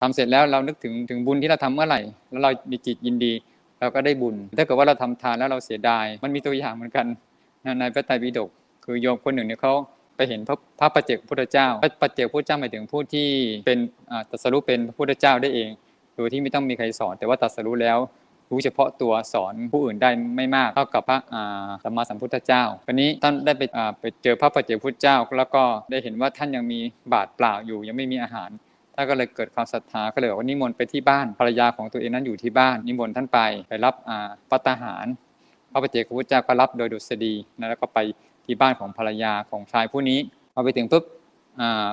ทำเสร็จแล้วเรานึกถึงถึงบุญที่เราทำเมื่อไหร่ แล้วเรามีจิตยินดี เราก็ได้บุญ ถ้าเกิดว่าเราทำทานแล้วเราเสียดาย มันมีตัวอย่างเหมือนกันนะในพระไตรปิฎกคือโยมคนหนึ่งเนี่ยเขาไปเห็นพระพระปเจกพุทธเจ้า พระปเจกพุทธเจ้าหมายถึงผู้ที่เป็นอ่าตรัสรู้เป็นพระพุทธเจ้าได้เอง โดยที่ไม่ต้องมีใครสอน แต่ว่าตรัสรู้แล้วรู้เฉพาะตัวสอนผู้อื่นได้ไม่มากเท่ากับพระอ่าสัมมาสัมพุทธเจ้าวันนี้ท่านได้ไปอ่าไปเจอพระปเจกพุทธเจ้า แล้วก็ได้เห็นว่าท่านยังมีบาตรเปล่าอยู่ยังไม่มีอาหาร ท่านก็เลยเกิดความศรัทธาก็เลยบอกว่านิมนต์ไปที่บ้านภรรยาของตัวเองนั้นอยู่ที่บ้าน นิมนต์ท่านไปไปรับปัตตาหาร พระปเจกพุทธเจ้าก็รับโดยดุษฎีนะแล้วก็ไปที่บ้านของภรรยาของชายผู้นี้พอไปถึงปุ๊บ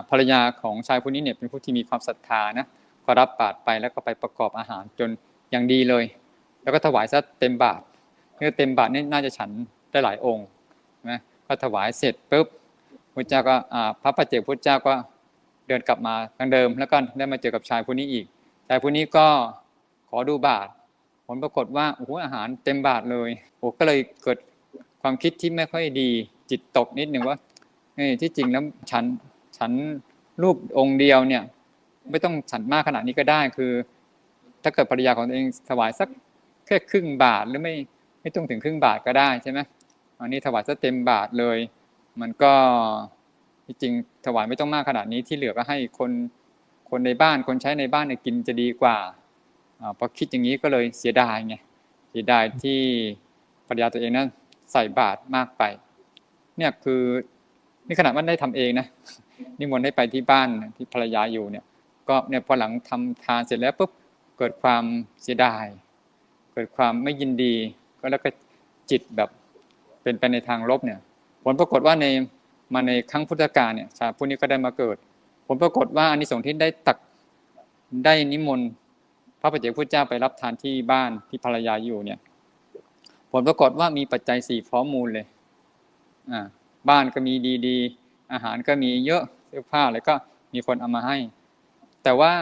ภรรยาของชายผู้นี้เนี่ยเป็นผู้ที่มีความศรัทธานะก็รับบาตรไปแล้วก็ไปประกอบอาหารจนอย่างดีเลย แล้วก็ถวายซะเต็มบาทเมื่อเต็มบาทนี่น่าจะฉันได้หลายองค์ใช่ไหมก็ถวายเสร็จปุ๊บพระเจ้าก็พระปเจกพุทธเจ้าก็ เดินกลับมาทางเดิม แล้วก็ได้มาเจอกับชายผู้นี้อีกชายผู้นี้ก็ขอดูบาทผลปรากฏว่าโอ้โหอาหารเต็มบาทเลยโอ้ก็เลยเกิดความคิดที่ไม่ค่อยดีจิตตกนิดหนึ่งว่าที่จริงแล้วฉันฉันรูปองค์เดียวเนี่ย ไม่ต้องฉันมากขนาดนี้ก็ได้คือ ถ้าเกิดภรรยาของตัวเองถวายสักแค่ครึ่งบาทหรือไม่ไม่ต้องถึงครึ่งบาทก็ได้ใช่ไหมอันนี้ถวายซะเต็มบาทเลย มันก็ ที่จริงถวายไม่ต้องมากขนาดนี้ที่เหลือก็ให้คนคนในบ้านคนใช้ในบ้านเนี่ยกินจะดีกว่าอพอคิดอย่างนี้ก็เลยเสียดายไงเสียดายที่ภรรยาตัวเองนั้นใส่บาตรมากไป เนี่ยคือนี่ขนาดว่าได้ทำเองนะนิมนต์ให้ไปที่บ้านที่ภรรยาอยู่เนี่ย ก็เนี่ยพอหลังทำทานเสร็จแล้วปุ๊บเกิดความเสียดาย เกิดความไม่ยินดี ก็แล้วก็จิตแบบเป็นไปในทางลบเนี่ย ผลปรากฏว่าใน มาในครั้งพุทธกาลเนี่ยชาผู้นี้ก็ได้มาเกิด ผลปรากฏว่าอานิสงส์ที่ได้ตักได้นิมนต์พระปัจเจกพุทธเจ้าไปรับทานที่บ้านที่ภรรยาอยู่เนี่ย ผลปรากฏว่ามีปัจจัยสี่พร้อมมูลเลยอ่าบ้านก็มีดีๆ อาหารก็มีเยอะเสื้อผ้าอะไรก็มีคนเอามาให้ แต่ว่า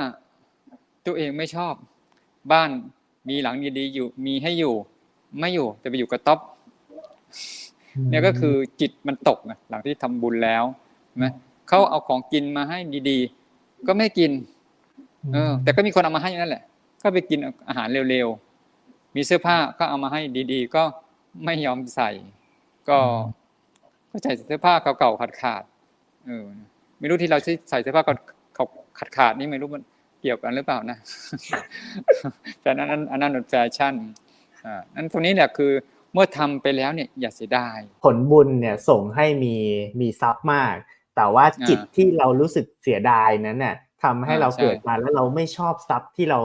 ตัวเองไม่ชอบ บ้านมีหลังดีๆอยู่มีให้อยู่ ไม่อยู่แต่ไปอยู่กระต๊อบ เนี่ยก็คือจิตมันตกไงหลังที่ทำบุญแล้วใช่ไหมเขาเอาของกินมาให้ดีๆ ก็ไม่กิน เออ แต่ก็มีคนเอามาให้นั่นแหละ ก็ไปกินอาหารเร็วๆ มีเสื้อผ้าก็เอามาให้ดีๆ ก็ไม่ยอมใส่ ก็ก็ใส่เสื้อผ้าเก่าๆขาดๆเออไม่รู้ที่เราใส่เสื้อผ้าเก่าๆขาดๆนี่ไม่รู้มันเกี่ยวกันหรือเปล่านะแต่อันนั้นอันนั้นเป็นแฟชั่นอ่านั้นตรงนี้แหละคือ เมื่อทำไปแล้วเนี่ยอย่าเสียดาย ผลบุญเนี่ยส่งให้มีมีทรัพย์มาก แต่ว่าจิตอ่าที่เรารู้สึกเสียดายนั้นเนี่ยทำให้อ่าเราใช่เกิดมาแล้วเราไม่ชอบทรัพย์ที่เรา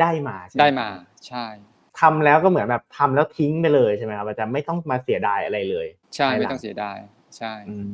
ได้มาใช่หได้มาใช่ทำแล้วก็เหมือนแบบทำแล้วทิ้งไปเลยใช่ไหมครับอาจารย์ไม่ต้องมาเสียดายอะไรเลย ใช่ภายหลังไม่ต้องเสียดายใช่อืม